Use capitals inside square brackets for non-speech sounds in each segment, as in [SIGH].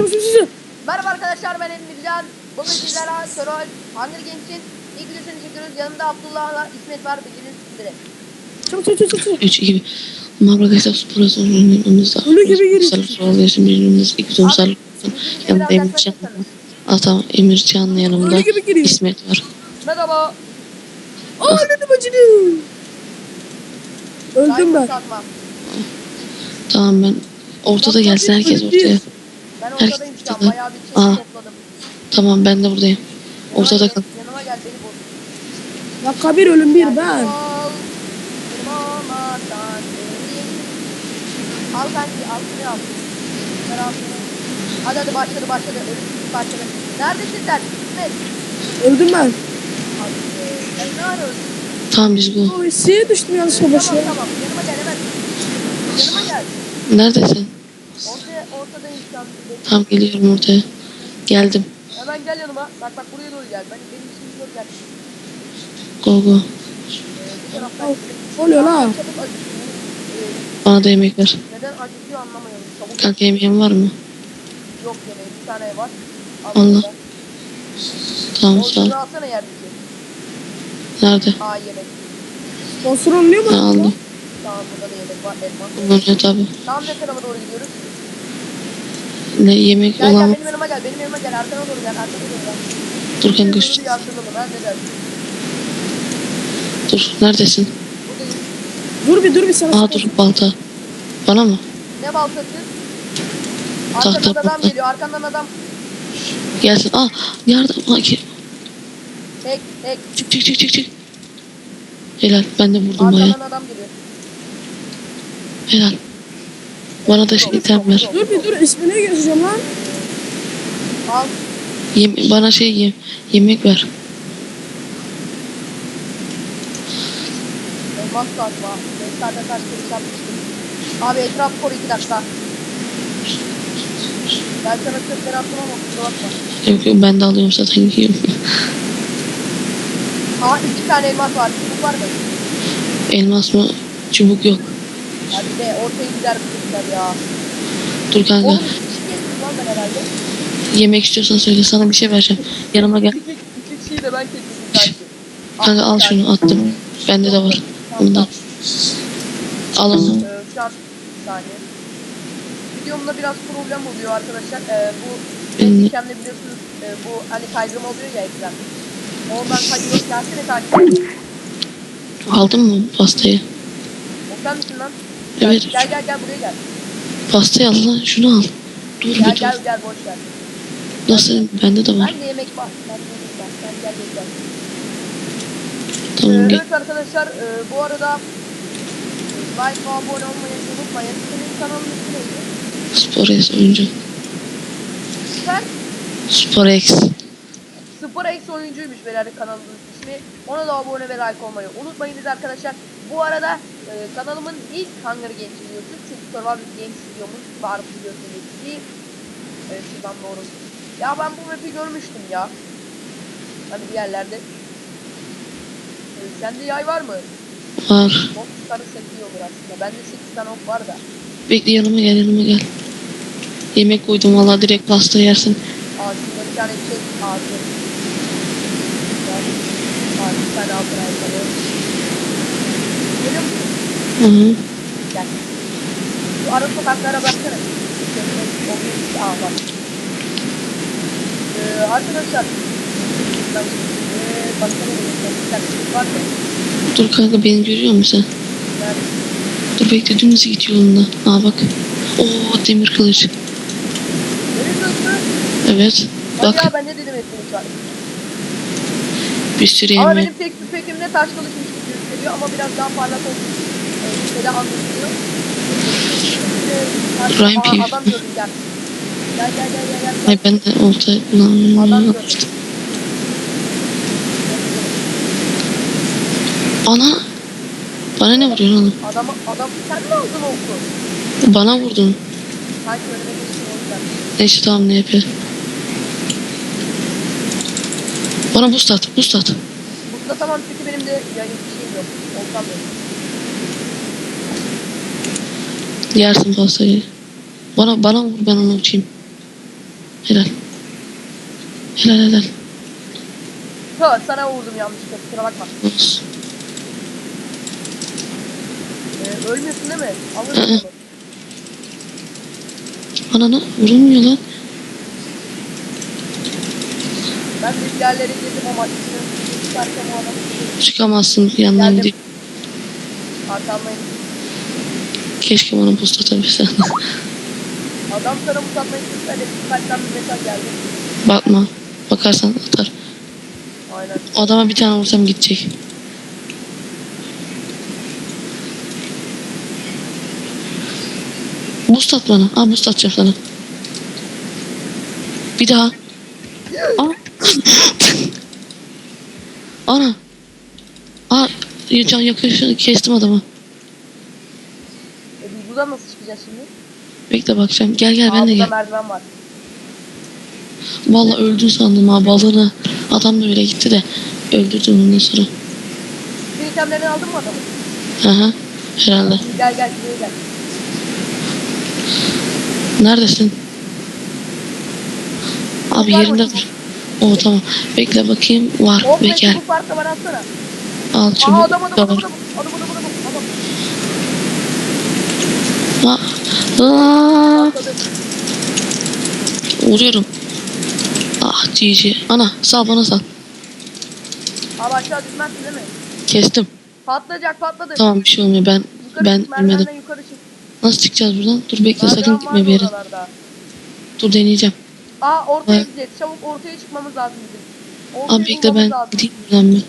çabuk çabuk çabuk. Merhaba arkadaşlar ben Emircan. Bugün sizlerle Troll Hunger Games'in ilk videosunu çekiyoruz. Yanımda Abdullah'la İsmet var bildiğiniz üzere. Çabuk çabuk çabuk çabuk. 3 2 Merhaba arkadaşlar spor ürünümüzde Ölü gibi geliyor. Sarı Resim ürünümüz iki sonuçlar Sesini Yanımda biraz Emircan tamam Emircan'la yanımda Ölü gibi geliyor. İsmet var Merhaba. Aa dedim acıdı. Öldüm ben. Tamam ben ortada gelsin herkes ortaya Ben ortadayım şu an. Bayağı bir şey Aa. topladım. Tamam ben de buradayım Yanıma Ortada gel, kal Yanıma gel beni bul. Ya kabir ölüm bir ben. Al. Mamadan beri. Al kanki al. Hadi hadi başladı başladı. Ölümsüzlük başladı. Neredesin sen? İsmet. Öldüm ben. Hadi. Sen ne arıyorsun? Tamam biz bu Oy siye düştüm yanlışlıkla Tamam başına. tamam. Yanıma gel hemen. Yanıma gel. Neredesin? Ortaya, ortadayım şu an. Tamam geliyorum ortaya Geldim Hemen gel yanıma. Bak bak buraya doğru gel. Ben, benim işimi gör gel. Go go Ee, taraftan Al, oluyor la. Çabuk acıtıyor. Ee, Bana da yemek ver neden acıtıyor anlamıyorum. Çabuk Kanka yemeğin var mı? yok yemeği. Bir tane var. Al Allah. burada. Tamam sağ ol alsana yerdeki. Nerede? Aa yemek. Sponsor oluyor mu? Ben aldım Tamam burada da yemek var. Elma. Kullanıyor tabi Tamam ne tarafa doğru gidiyoruz? Ne yemek Gel gel olan benim yanıma gel. Benim yanıma gel. Arkana doğru gel. Arkana doğru gel. Dur kanka Dur neredesin? Buradayım. Dur bir dur bir sana. Aa dur balta Bana mı? Ne baltası? Tahta Arkandan adam geliyor. Arkandan adam. Gelsin. Aa yardım. Aa, ki- Tek tek. Çık çık çık çık çık. Helal. Ben de vurdum baya. Arkandan adam geliyor. Helal. Bana da şey item ver. Dur bir dur ismine geçeceğim lan. Al. Yem bana şey yem yemek ver. Elmas kazma. Gençlerde kaç kere yapmıştım. Abi etraf koru iki dakika. Ben sana sözleri attım ama kusura bakma. Yok yok ben de alıyorum zaten yiyorum. Aa iki tane elmas var. Çubuk var mı? Elmas mı? Çubuk yok. Hadi be ortaya gider bizimkiler ya. Dur kanka. Oğlum herhalde. Yemek istiyorsan söyle sana bir şey vereceğim. Yanıma gel. İki, iki kişiyi de ben sanki. Kanka al şunu attım. Bende de var. Bundan. Al onu. Ee, şu an bir saniye. Videomda biraz problem oluyor arkadaşlar. Ee, bu Benim- Webcam'de biliyorsunuz e, bu hani kaydırma oluyor ya ekran. Oradan kayıyor. Gelsene takip. Aldın mı pastayı? Sen misin lan? Gel, Evet. Gel gel gel buraya gel. Pastayı al lan. Şunu al. Dur bir Gel dur. gel gel boş ver. Nasıl? Bende de var. Ben de yemek var. Ben de yemek var. Gel gel gel. gel. Tamam Ee, gel. evet arkadaşlar e, bu arada like ve abone olmayı unutmayın. Senin kanalın ismi neydi? Sporex oyuncu. Sen Sporex. Spor X oyuncuymuş beyler kanalımızın ismi. Ona da abone ve like olmayı unutmayınız arkadaşlar. Bu arada e, kanalımın ilk Hunger Games videosu. Çünkü Survival Games videomuz var biliyorsunuz ki. Evet şuradan doğru. Ya ben bu map'i görmüştüm ya. Hani bir yerlerde. E, sende yay var mı? Var. Ok çıkarırsak iyi olur aslında. Bende 8 tane ok var da. Bekle yanıma gel yanıma gel. Yemek koydum valla direkt pasta yersin. Şurada bir tane şey ağacı. Aa bir tane altın ayakkabı. Görüyor musun? Hı hı. Gel. Şu ara sokaklara baksana. Aa bak. Ee, arkadaşlar. Ee, var mı? Dur kanka beni görüyor musun sen? Yani, Dur bekle dümdüz git yolunda. Aa bak. Oo demir kılıç. Evet. Bak. Ya ben ne dedim etkinlik var. bir sürü Ama benim tek tüfekimde taş kılıçmış gösteriyor ama biraz daha parlak olduğu için e, anlaşılıyor. Ee, Ryan Aa, Pearce. Adam gel. Gel gel gel gel. Ay ben de olta Adam gördüm. Ana. Bana ne vuruyorsun oğlum? Adamı, adam sen mi aldın oku? Bana vurdun. Sanki önüme yüzden. Neyse tamam ne yapıyor? Bana boost at, boost at. Burada tamam çünkü benim de yayın. Olsam. Yersin pastayı. Bana bana vur ben onu uçayım. Helal. Helal helal. Ha sana vurdum yanlışlıkla kusura bakma. Olsun. Ee, ölmüyorsun değil mi? Hı Alırsın hı. onu. Ananı vurulmuyor lan. Ben bir yerlere girdim ama içine çıkarken o. Çıkamazsın Geldim. gidip. Keşke bana post atabilsen. [LAUGHS] Adam sana musatmayı isterdi. Kalpten bir mesaj geldi. Bakma. Bakarsan atar. Aynen. O adama bir tane vursam gidecek. Boost at bana. Aa boost atacağım sana. Bir daha. Aa. [LAUGHS] Ana. Aa can yakıyor kestim adamı. E buradan nasıl çıkacağız şimdi? Bekle bakacağım. Gel gel Aa, ben de gel. merdiven var. Vallahi öldün sandım ha balığını. Adam da öyle gitti de öldürdüm ondan sonra. Bir itemlerini aldın mı adamı? Aha. Herhalde. Gel gel şuraya gel. Neredesin? Abi yerinde dur. Oo tamam. Bekle bakayım. Var. Ve gel. çubuk varsa bana atsana. Al Aa çubuk. adam adam da adam var. adam. Adam adam adam adam. Aa, vuruyorum. Ah GG. Ana sal bana sal. Abi aşağı düşmezsin değil mi? Kestim. Patlayacak patladı. Tamam bir şey olmuyor. Ben Yukarı ben çık, ölmedim. Nasıl çıkacağız buradan? Dur bekle sakın Merdiven var gitme bir yere. Dur deneyeceğim. Aa ortaya gideceğiz. Çabuk ortaya çıkmamız lazım bizim. Ortaya Abi bekle bulmamız ben lazım. gideyim buradan bir.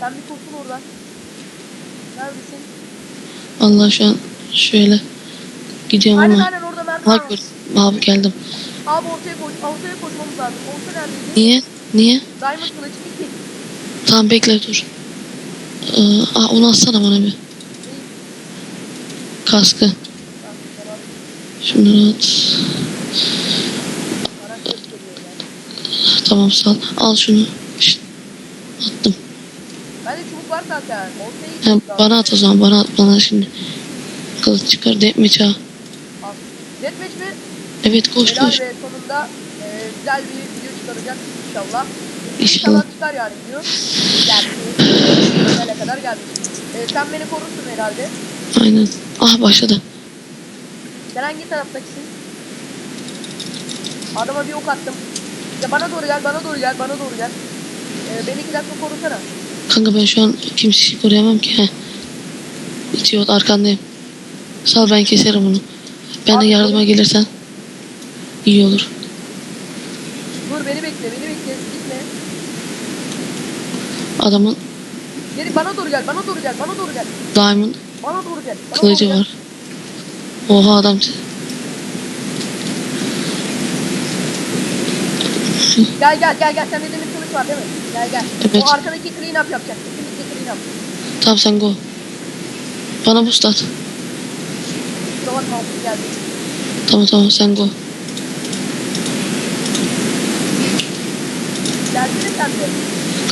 Sen bir kurtul oradan. Neredesin? Allah şu an şöyle gidiyorum Aynen ama. aynen orada merdiven Ha var. Abi geldim. Abi ortaya koş. Ortaya koşmamız lazım. Orta neredeydi? Niye? Niye? Diamond kılıç iki. Tamam bekle dur. Ee, aa, onu atsana bana bir. Kaskı. Şunları at. Tamam sal. Al şunu. Şşt. Attım. Bende çubuk var zaten. Ortaya Ha, bana at o zaman. Bana at bana şimdi. Kılıç çıkar. Deathmatch ha. Al. Deathmatch mi? Evet koş Helal koş. ve sonunda e, güzel bir video çıkaracak inşallah. İnşallah. çıkar yani video. Gerçi finale kadar gelmiş. E, sen beni korursun herhalde. Aynen. Ah başladı. Sen hangi taraftakisin? Adama bir ok attım. Ya bana doğru gel, bana doğru gel, bana doğru gel. E, beni iki dakika korusana. Kanka ben şu an kimseyi koruyamam ki. Heh. Bitiyor arkandayım. Sal ben keserim bunu. Ben de Abi, yardıma gelirsen iyi olur. Dur beni bekle, beni bekle. Gitme. Adamın Geri bana doğru gel, bana doğru gel, bana doğru gel. diamond Bana doğru gel. Bana kılıcı doğru gel. var. Oha adam. Gel gel gel gel. Sende demir kılıç var değil mi? Gel gel. Evet. O arkadaki clean up yapacak. Kesinlikle clean up. Tamam sen go. Bana boost at. Kusura bakma altı geldi. Tamam tamam sen go. Gelsene sen de.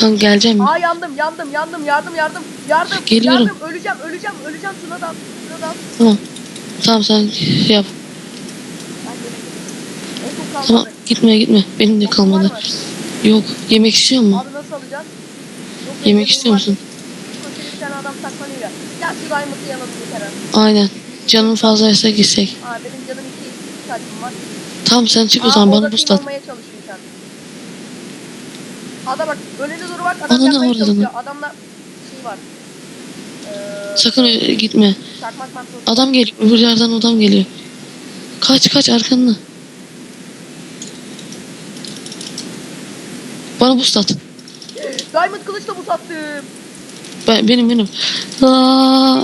Kanka geleceğim? Aa yandım yandım yandım yardım yardım yardım. Geliyorum. Yardım öleceğim öleceğim öleceğim şuna dal. Şuna dal. Tamam. Tamam sen şey yap. Ben. Tamam gitme gitme. Benim de kalmadı. Yok. Yemek istiyor mu? Abi nasıl alacağız? Yok, Yemek istiyor musun? Köşede bir tane adam saklanıyor ya. Gel şu Diamond'ı yanalım yeter abi. Aynen. Canın fazlaysa gitsek. Aa benim canım iki, iki kalbim var. Tamam sen çık o zaman bana boost at. Ada bak önünde dur bak adam Ananı yapmaya çalışıyor. Adamla şey var. Ee, Sakın öyle gitme. Adam geliyor. Öbür yerden adam geliyor. Kaç kaç arkanda. Bana boost at. Diamond kılıçla bu sattım. Ben, benim benim. Aa.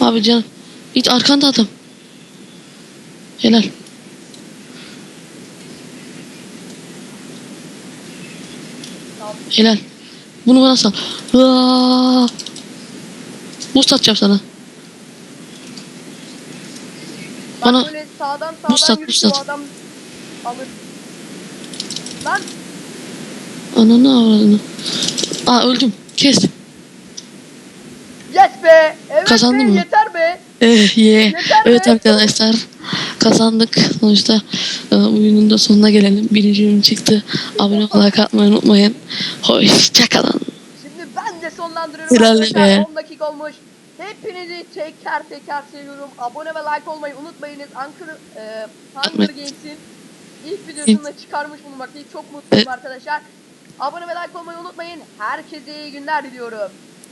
Abi can. Git arkanda adam. Helal. Helal. Bunu bana sal. Aa. Boost atacağım sana. Bana- sağdan sağdan yürüdü buz o sat. adam alır. Lan Ananı avradını. Aa öldüm. Kes. yes be. Evet Kazandın be mı? yeter be. Eh ye. Yeter Evet be. arkadaşlar. kazandık. Sonuçta e, oyunun da sonuna gelelim. Birinci bölüm çıktı. Abone olarak atmayı unutmayın. Hoşçakalın. Şimdi ben de sonlandırıyorum arkadaşlar. be. 10 dakika olmuş. Hepinizi teker teker seviyorum. Abone ve like olmayı unutmayınız. Ankara, e, Hunger. Games'in ilk videosunu da çıkarmış bulunmaktayım. Çok mutluyum Evet. arkadaşlar. Abone ve like olmayı unutmayın. Herkese iyi günler diliyorum.